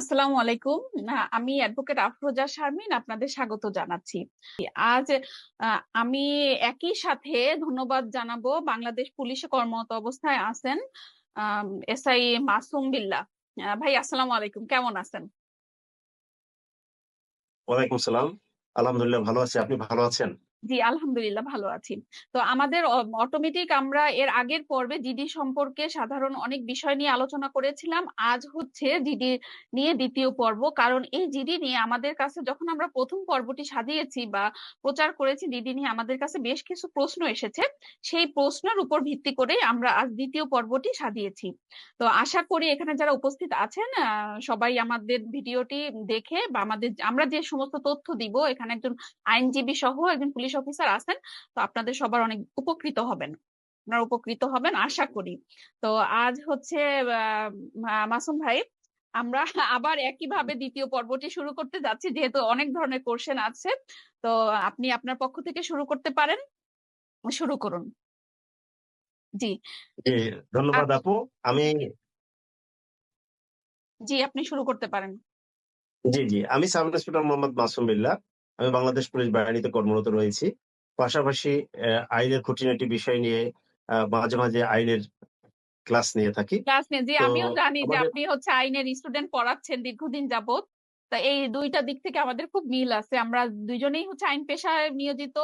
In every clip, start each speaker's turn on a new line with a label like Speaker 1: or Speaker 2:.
Speaker 1: আসসালামু আলাইকুম। আমি অ্যাডভোকেট আফরোজা শারমিন আপনাদের স্বাগত জানাচ্ছি। আজ আমি একই সাথে ধন্যবাদ জানাব বাংলাদেশ পুলিশে কর্মরত অবস্থায় আছেন এসআই মাসুম বিল্লাহ ভাই, আসসালামু আলাইকুম। কেমন আছেন?
Speaker 2: ওয়ালাইকুম সালাম আলহামদুলিল্লাহ ভালো আছি। আপনি ভালো আছেন?
Speaker 1: জি, আলহামদুলিল্লাহ ভালো আছি। তো আমাদের অটোমেটিক আমরা এর আগের পর্বে জিডি সম্পর্কে সাধারণ অনেক বিষয় নিয়ে আলোচনা করেছিলাম। আজ হচ্ছে জিডি নিয়ে দ্বিতীয় পর্ব। কারণ এই জিডি নিয়ে আমাদের কাছে যখন আমরা প্রথম পর্বটি সাজিয়েছি বা প্রচার করেছি জিডি নিয়ে আমাদের কাছে বেশ কিছু প্রশ্ন এসেছে। সেই প্রশ্নের উপর ভিত্তি করে আমরা আজ দ্বিতীয় পর্বটি সাজিয়েছি। তো আশা করি এখানে যারা উপস্থিত আছেন সবাই আমাদের ভিডিওটি দেখে বা আমাদের আমরা যে সমস্ত তথ্য দিব, এখানে একজন আইনজীবী সহ একজন পুলিশ অফিসার আছেন তো আপনাদের সবার অনেক উপকৃত হবেন। আপনারা উপকৃত হবেন আশা করি। তো আজ হচ্ছে মাসুম ভাই আমরা আবার একইভাবে দ্বিতীয় পর্বটি শুরু করতে যাচ্ছি যেহেতু অনেক ধরনের কোশ্চেন আছে। তো আপনি আপনার পক্ষ থেকে শুরু করতে পারেন। শুরু করুন। জি।
Speaker 2: জি ধন্যবাদ আপু। আমি
Speaker 1: জি আপনি শুরু করতে পারেন।
Speaker 2: জি জি। আমি সাব ইন্সপেক্টর মোহাম্মদ মাসুম বিল্লাহ। আমি বাংলাদেশ পুলিশ বাহিনীতে কর্মরত রয়েছি। পাশাপাশি আইনের খুঁটিনাটি বিষয় নিয়ে মাঝে মাঝে আইনের ক্লাস নিয়ে থাকি।
Speaker 1: ক্লাস নিয়ে
Speaker 2: যে
Speaker 1: আমিও জানি যে আপনি হচ্ছে আইনের স্টুডেন্ট পড়াচ্ছেন দীর্ঘদিন যাবত তা এই দুইটা দিক থেকে আমাদের খুব মিল আছে। আমরা দুইজনেই হচ্ছে আইন পেশায় নিয়োজিত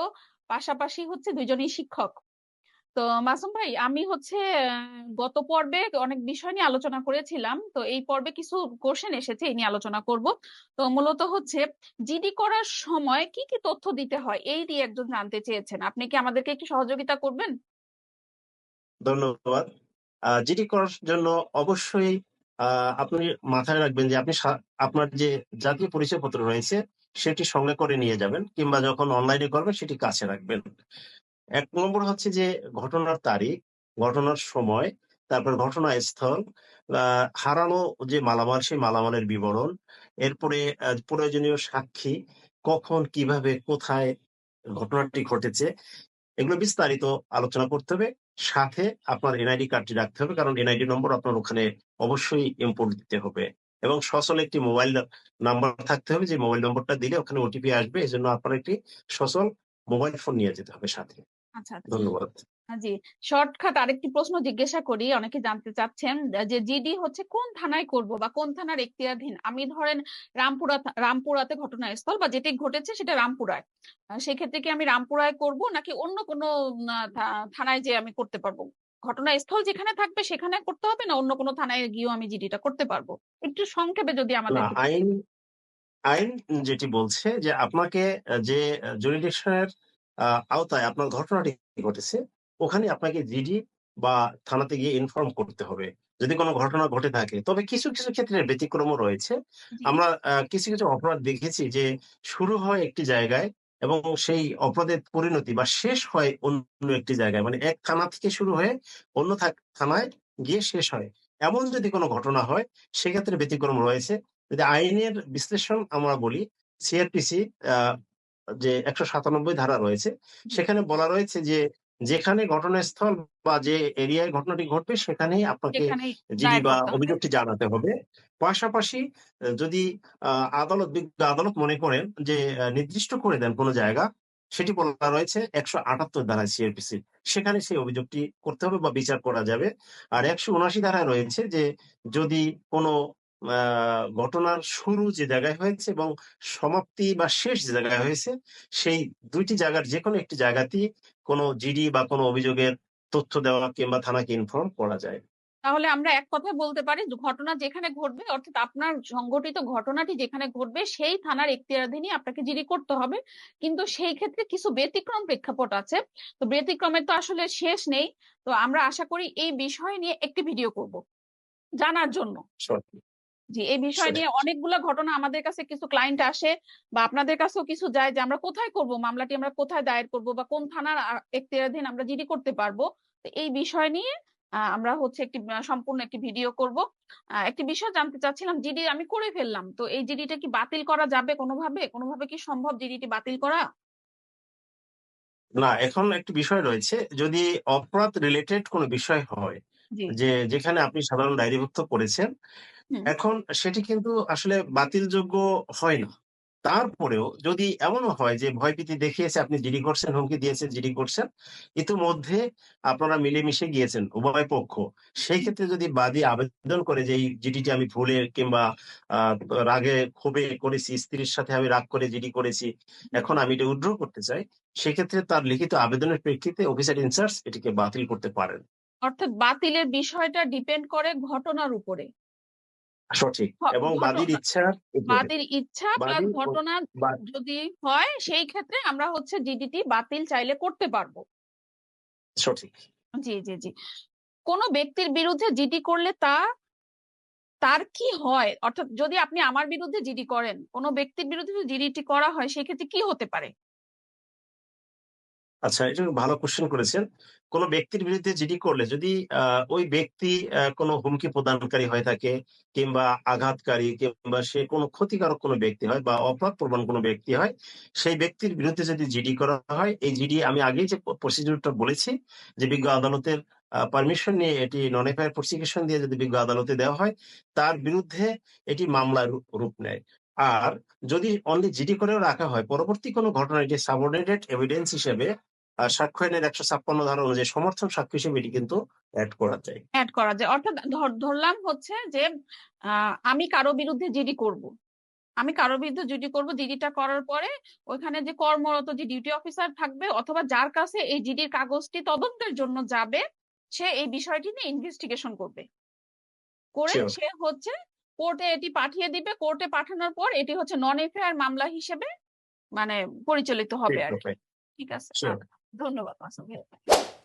Speaker 1: পাশাপাশি হচ্ছে দুইজনেই শিক্ষক। তো মাসুম ভাই, আমি হচ্ছে গত পর্বে অনেক বিষয় নিয়ে আলোচনা করেছিলাম। তো এই পর্বে কিছু কোশ্চেন এসেছে, এই নিয়ে আলোচনা করব। তো মূলত হচ্ছে জিডি করার সময় কি কি তথ্য দিতে হয়? এই দিয়ে একজন জানতে চেয়েছেন। আপনি কি আমাদেরকে একটু সহযোগিতা করবেন?
Speaker 2: ধন্যবাদ। জিডি করার জন্য অবশ্যই আপনি মাথায় রাখবেন যে আপনি আপনার যে জাতীয় পরিচয় পত্র রয়েছে, সেটি সঙ্গে করে নিয়ে যাবেন কিংবা যখন অনলাইনে করবেন, সেটি কাছে রাখবেন। এক নম্বর হচ্ছে যে ঘটনার তারিখ, ঘটনার সময়, তারপর ঘটনাস্থল হারানো যে মালামাল, সেই মালামালের বিবরণ, এরপরে প্রয়োজনীয় সাক্ষী, কখন, কীভাবে, কোথায় ঘটনাটি ঘটেছে, এগুলো বিস্তারিত আলোচনা করতে হবে। সাথে আপনার এনআইডি কার্ডটি রাখতে হবে, কারণ এনআইডি নম্বর আপনার ওখানে অবশ্যই ইম্পোর্ট দিতে হবে এবং সচল একটি মোবাইল নাম্বার থাকতে হবে, যে মোবাইল নম্বরটা দিলে ওখানে ওটিপি আসবে এই জন্য আপনার একটি সচল মোবাইল ফোন নিয়ে যেতে হবে সাথে।
Speaker 1: আচ্ছা আচ্ছা
Speaker 2: ধন্যবাদ।
Speaker 1: জি। শর্টকাট আরেকটি প্রশ্ন জিজ্ঞাসা করি অনেকে জানতে চাচ্ছেন যে জিডি হচ্ছে কোন থানায় করব বা কোন থানার এখতিয়ারধীন? আমি ধরেন রামপুরা রামপুরাতে ঘটনাস্থল বা যেটি ঘটেছে সেটা রামপুরায়। সেক্ষেত্রে কি আমি রামপুরায় করব নাকি অন্য কোনো থানায় যে আমি করতে পারব? ঘটনাস্থল যেখানে থাকবে সেখানে করতে হবে না অন্য কোনো থানায় গিয়েও আমি জিডিটা করতে পারব? একটু সংক্ষেপে যদি আমাদের
Speaker 2: আইন আইন যেটি বলছে যে আপনাকে যে জুরিডিকশনের আওতায় আপনার ঘটনাটি ঘটেছে ওখানে আপনাকে জিডি বা থানাতে গিয়ে ইনফর্ম করতে হবে। যদি কোনো ঘটনা ঘটে থাকে তবে কিছু কিছু ক্ষেত্রে ব্যতিক্রমও রয়েছে। আমরা কিছু কিছু অপরাধ দেখেছি যে শুরু হয় একটি জায়গায় এবং সেই অপরাধের পরিণতি বা শেষ হয় অন্য একটি জায়গায়। মানে এক থানা থেকে শুরু হয়ে অন্য থানায় গিয়ে শেষ হয়। এমন যদি কোনো ঘটনা হয় সেক্ষেত্রে ব্যতিক্রম রয়েছে। যদি আইনের বিশ্লেষণ আমরা বলি সিআরপিসি যে একশো সাতানব্বই ধারা রয়েছে সেখানে বলা রয়েছে যে যেখানে ঘটনাস্থল বা যে এরিয়ায় ঘটনাটি ঘটবে সেখানেই আপনাকে জিডি বা অভিযোগটি জানাতে হবে। পাশাপাশি যদি আহ, আদালত বিজ্ঞ আদালত মনে করেন যে নির্দিষ্ট করে দেন কোনো জায়গা সেটি বলা রয়েছে একশো আটাত্তর ধারায় সিআরপিসি সেখানে সেই অভিযোগটি করতে হবে বা বিচার করা যাবে। আর একশো উনআশি ধারায় রয়েছে যে যদি কোনো ঘটনার শুরু যে জায়গায় হয়েছে এবং সমাপ্তি বা শেষ যে জায়গায় হয়েছে সেই দুইটি জায়গার যে কোনো একটি জায়গাতেই কোনো জিডি বা কোনো অভিযোগের তথ্য দেওয়া কিংবা থানাকে ইনফর্ম করা যায়।
Speaker 1: তাহলে আমরা এক কথায় বলতে পারি ঘটনা যেখানে ঘটবে অর্থাৎ আপনার সংঘটিত ঘটনাটি যেখানে ঘটবে সেই থানার এখতিয়ারাধীনই আপনাকে জিডি করতে হবে। কিন্তু সেই ক্ষেত্রে কিছু ব্যতিক্রম প্রেক্ষাপট আছে। তো ব্যতিক্রমের তো আসলে শেষ নেই। তো আমরা আশা করি এই বিষয় নিয়ে একটি ভিডিও করব জানার জন্য। জি এই বিষয় নিয়ে অনেকগুলো ঘটনা আমাদের কাছে কিছু ক্লায়েন্ট আসে বা আপনাদের কাছেও কিছু যায় যে আমরা কোথায় করব মামলাটি আমরা কোথায় দায়ের করব বা কোন থানার এখতিয়ারাধীন আমরা জিডি করতে পারব। তো এই বিষয় নিয়ে আমরা হচ্ছে একটি সম্পূর্ণ একটি ভিডিও করব। একটি বিষয় জানতে চাচ্ছিলাম জিডি আমি করে ফেললাম। তো এই জিডিটা কি বাতিল করা যাবে কোনোভাবে? কোনোভাবে কি সম্ভব জিডিটি বাতিল করা?
Speaker 2: না এখন একটি বিষয় রয়েছে। যদি অপরাধ রিলেটেড কোনো বিষয় হয় যে যেখানে আপনি সাধারণ ডায়েরিভুক্ত করেছেন
Speaker 1: হুম।
Speaker 2: এখন সেটি কিন্তু আসলে বাতিলযোগ্য হয় না। তারপরেও যদি এমনও হয় যে ভয়ভীতি দেখিয়েছে আপনি জিডি করছেন, হুমকি দিয়েছেন, জিডি করছেন। ইতিমধ্যে আপনারা মিলেমিশে গিয়েছেন উভয় পক্ষ। সেই ক্ষেত্রে যদি বাদী আবেদন করে যে এই জিডিটি আমি ভুলে কিংবা আ রাগে ক্ষোভে করেছি, স্ত্রীর সাথে আমি রাগ করে জিডি করেছি। এখন আমি এটা উইথড্র করতে চাই। সেক্ষেত্রে তার লিখিত আবেদনের প্রেক্ষিতে অফিসার ইনচার্জ এটিকে বাতিল করতে পারেন।
Speaker 1: অর্থাৎ বাতিলের বিষয়টা ডিপেন্ড করে ঘটনার উপরে।
Speaker 2: সঠিক এবং বাদীর ইচ্ছার
Speaker 1: বাদীর ইচ্ছা প্লাস ঘটনা যদি হয় সেই ক্ষেত্রে আমরা হচ্ছে জিডিটি বাতিল চাইলে করতে পারব।
Speaker 2: সঠিক।
Speaker 1: জি, জি, জি। কোন ব্যক্তির বিরুদ্ধে জিডি করলে তা তার কি হয়? অর্থাৎ যদি আপনি আমার বিরুদ্ধে জিডি করেন, কোন ব্যক্তির বিরুদ্ধে জিডিটি করা হয় সেক্ষেত্রে কি হতে পারে?
Speaker 2: আচ্ছা, এটা ভালো কোয়েশ্চেন করেছেন। কোন ব্যক্তির বিরুদ্ধে জিডি করলে যদি ওই ব্যক্তি কোন হুমকি প্রদানকারী হয়ে থাকে কিংবা আঘাতকারী কিংবা সে কোন ক্ষতিকারক কোন ব্যক্তি হয় বা অপরাধপ্রবণ কোন ব্যক্তি হয়, সেই ব্যক্তির বিরুদ্ধে যদি জিডি করা হয়, এই জিডি আমি আগেই যে প্রসিডিউরটা বলেছি যে বিজ্ঞ আদালতের পারমিশন নিয়ে এটি নন এফআইআর প্রসিকিউশন দিয়ে যদি বিজ্ঞ আদালতে দেওয়া হয়, তার বিরুদ্ধে এটি মামলার রূপ নেয়। আর যদি অনলি জিডি করেও রাখা হয়, পরবর্তী কোন ঘটনা এটি সাবঅর্ডিনেটেড এভিডেন্স হিসেবে সাক্ষ্য আইনের ১৫৬ ধারা অনুযায়ী সমর্থন সাক্ষ্য হিসেবে এটি কিন্তু এড করা যায়।
Speaker 1: এড করা যায়। অর্থাৎ ধরলাম হচ্ছে যে আমি কারও বিরুদ্ধে জিডি করব। আমি কারও বিরুদ্ধে জিডি করব। জিডিটা করার পরে ওইখানে যে কর্মরত যে ডিউটি অফিসার থাকবে অথবা যার কাছে এই জিডির কাগজটি তদন্তের জন্য যাবে, সে এই বিষয়টি নিয়ে ইনভেস্টিগেশন করবে। করে সে হচ্ছে কোর্টে এটি পাঠিয়ে দিবে। কোর্টে পাঠানোর পর এটি হচ্ছে নন এফআইআর মামলা হিসেবে মানে পরিচালিত হবে আর কি
Speaker 2: ঠিক
Speaker 1: আরকি।
Speaker 2: কথাই।
Speaker 1: ঠিক আছে।
Speaker 2: সিওর।
Speaker 1: আ ধন্যবাদ মাসুম ভাইয়া।